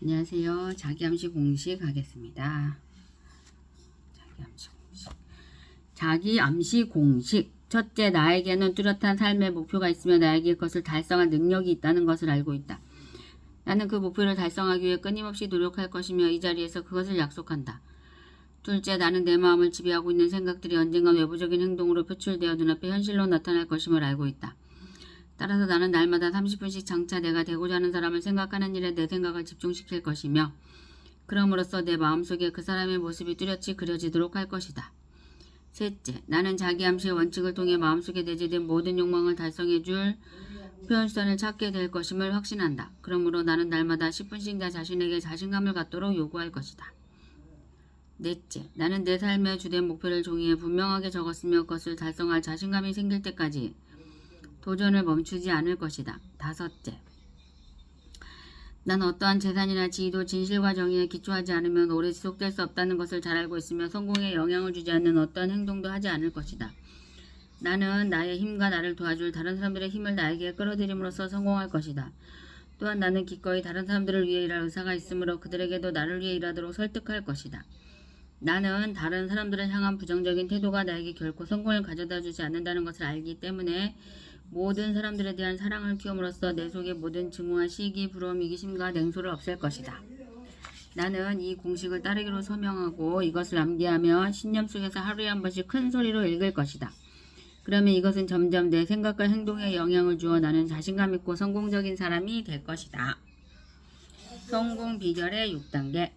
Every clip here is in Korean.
안녕하세요. 자기암시 공식 하겠습니다. 자기암시 공식. 자기암시 공식. 첫째, 나에게는 뚜렷한 삶의 목표가 있으며 나에게 그것을 달성할 능력이 있다는 것을 알고 있다. 나는 그 목표를 달성하기 위해 끊임없이 노력할 것이며 이 자리에서 그것을 약속한다. 둘째, 나는 내 마음을 지배하고 있는 생각들이 언젠가 외부적인 행동으로 표출되어 눈앞에 현실로 나타날 것임을 알고 있다. 따라서 나는 날마다 30분씩 장차 내가 되고자 하는 사람을 생각하는 일에 내 생각을 집중시킬 것이며 그럼으로써 내 마음속에 그 사람의 모습이 뚜렷이 그려지도록 할 것이다. 셋째, 나는 자기 암시의 원칙을 통해 마음속에 내재된 모든 욕망을 달성해 줄 표현수단을 찾게 될 것임을 확신한다. 그러므로 나는 날마다 10분씩 나 자신에게 자신감을 갖도록 요구할 것이다. 넷째, 나는 내 삶의 주된 목표를 종이에 분명하게 적었으며 그것을 달성할 자신감이 생길 때까지 도전을 멈추지 않을 것이다. 다섯째. 난 어떠한 재산이나 지위도 진실과 정의에 기초하지 않으면 오래 지속될 수 없다는 것을 잘 알고 있으며 성공에 영향을 주지 않는 어떠한 행동도 하지 않을 것이다. 나는 나의 힘과 나를 도와줄 다른 사람들의 힘을 나에게 끌어들임으로써 성공할 것이다. 또한 나는 기꺼이 다른 사람들을 위해 일할 의사가 있으므로 그들에게도 나를 위해 일하도록 설득할 것이다. 나는 다른 사람들을 향한 부정적인 태도가 나에게 결코 성공을 가져다 주지 않는다는 것을 알기 때문에 모든 사람들에 대한 사랑을 키움으로써 내 속의 모든 증오와 시기, 부러움, 이기심과 냉소를 없앨 것이다. 나는 이 공식을 따르기로 서명하고 이것을 암기하며 신념 속에서 하루에 한 번씩 큰 소리로 읽을 것이다. 그러면 이것은 점점 내 생각과 행동에 영향을 주어 나는 자신감 있고 성공적인 사람이 될 것이다. 성공 비결의 6단계.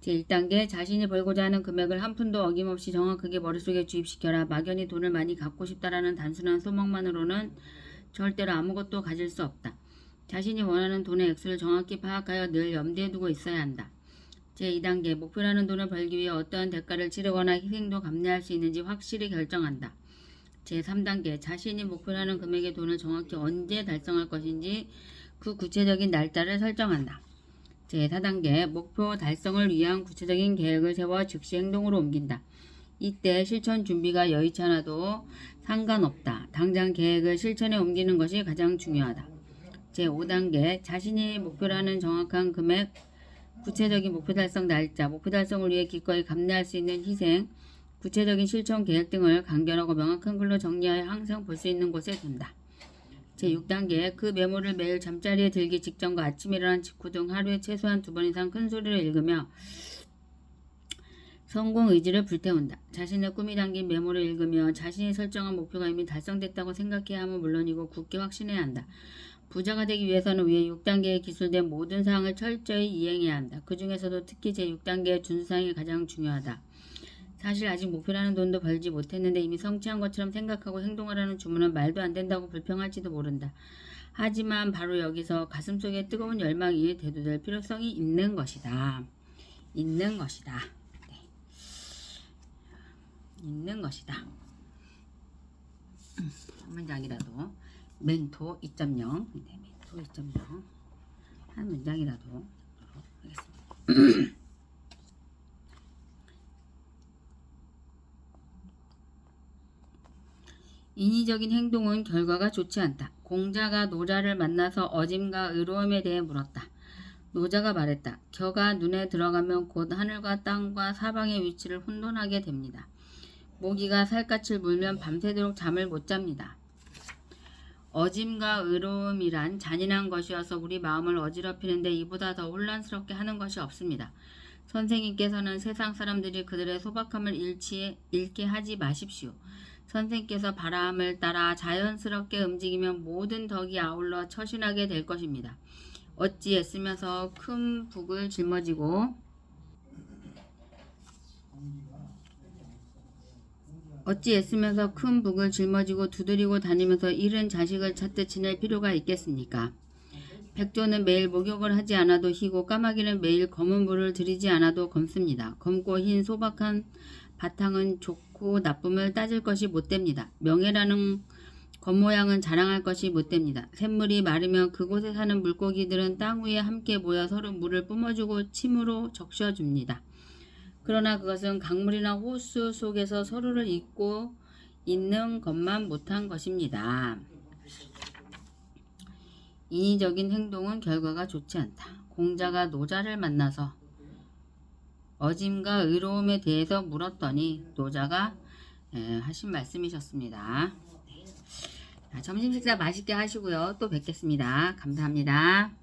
제1단계 자신이 벌고자 하는 금액을 한 푼도 어김없이 정확하게 머릿속에 주입시켜라. 막연히 돈을 많이 갖고 싶다라는 단순한 소망만으로는 절대로 아무것도 가질 수 없다. 자신이 원하는 돈의 액수를 정확히 파악하여 늘 염두에 두고 있어야 한다. 제2단계 목표라는 돈을 벌기 위해 어떠한 대가를 치르거나 희생도 감내할 수 있는지 확실히 결정한다. 제3단계 자신이 목표라는 금액의 돈을 정확히 언제 달성할 것인지 그 구체적인 날짜를 설정한다. 제4단계 목표 달성을 위한 구체적인 계획을 세워 즉시 행동으로 옮긴다. 이때 실천 준비가 여의치 않아도 상관없다. 당장 계획을 실천에 옮기는 것이 가장 중요하다. 제5단계 자신이 목표라는 정확한 금액, 구체적인 목표 달성 날짜, 목표 달성을 위해 기꺼이 감내할 수 있는 희생, 구체적인 실천 계획 등을 간결하고 명확한 글로 정리하여 항상 볼 수 있는 곳에 둔다. 제6단계 그 메모를 매일 잠자리에 들기 직전과 아침 일어난 직후 등 하루에 최소한 두 번 이상 큰 소리로 읽으며 성공 의지를 불태운다. 자신의 꿈이 담긴 메모를 읽으며 자신이 설정한 목표가 이미 달성됐다고 생각해야 함은 물론이고 굳게 확신해야 한다. 부자가 되기 위해서는 위에 6단계에 기술된 모든 사항을 철저히 이행해야 한다. 그 중에서도 특히 제6단계의 준수사항이 가장 중요하다. 사실 아직 목표라는 돈도 벌지 못했는데 이미 성취한 것처럼 생각하고 행동하라는 주문은 말도 안 된다고 불평할지도 모른다. 하지만 바로 여기서 가슴속에 뜨거운 열망이 대두될 필요성이 있는 것이다. 있는 것이다. 네. 있는 것이다. 음, 한 문장이라도 멘토 2.0 네, 멘토 2.0 한 문장이라도 하겠습니다. 인위적인 행동은 결과가 좋지 않다. 공자가 노자를 만나서 어짐과 의로움에 대해 물었다. 노자가 말했다. 겨가 눈에 들어가면 곧 하늘과 땅과 사방의 위치를 혼돈하게 됩니다. 모기가 살갗을 물면 밤새도록 잠을 못 잡니다. 어짐과 의로움이란 잔인한 것이어서 우리 마음을 어지럽히는데 이보다 더 혼란스럽게 하는 것이 없습니다. 선생님께서는 세상 사람들이 그들의 소박함을 잃지, 잃게 하지 마십시오. 선생께서 바람을 따라 자연스럽게 움직이면 모든 덕이 아울러 처신하게 될 것입니다. 어찌 애쓰면서 큰 북을 짊어지고 어찌 애쓰면서 큰 북을 짊어지고 두드리고 다니면서 잃은 자식을 찾듯 지낼 필요가 있겠습니까? 백조는 매일 목욕을 하지 않아도 희고 까마귀는 매일 검은 물을 들이지 않아도 검습니다. 검고 흰 소박한 바탕은 좋고 나쁨을 따질 것이 못됩니다. 명예라는 겉모양은 자랑할 것이 못됩니다. 샘물이 마르면 그곳에 사는 물고기들은 땅 위에 함께 모여 서로 물을 뿜어주고 침으로 적셔줍니다. 그러나 그것은 강물이나 호수 속에서 서로를 잇고 있는 것만 못한 것입니다. 인위적인 행동은 결과가 좋지 않다. 공자가 노자를 만나서 어짐과 의로움에 대해서 물었더니 노자가 예, 하신 말씀이셨습니다. 자, 점심 식사 맛있게 하시고요. 또 뵙겠습니다. 감사합니다.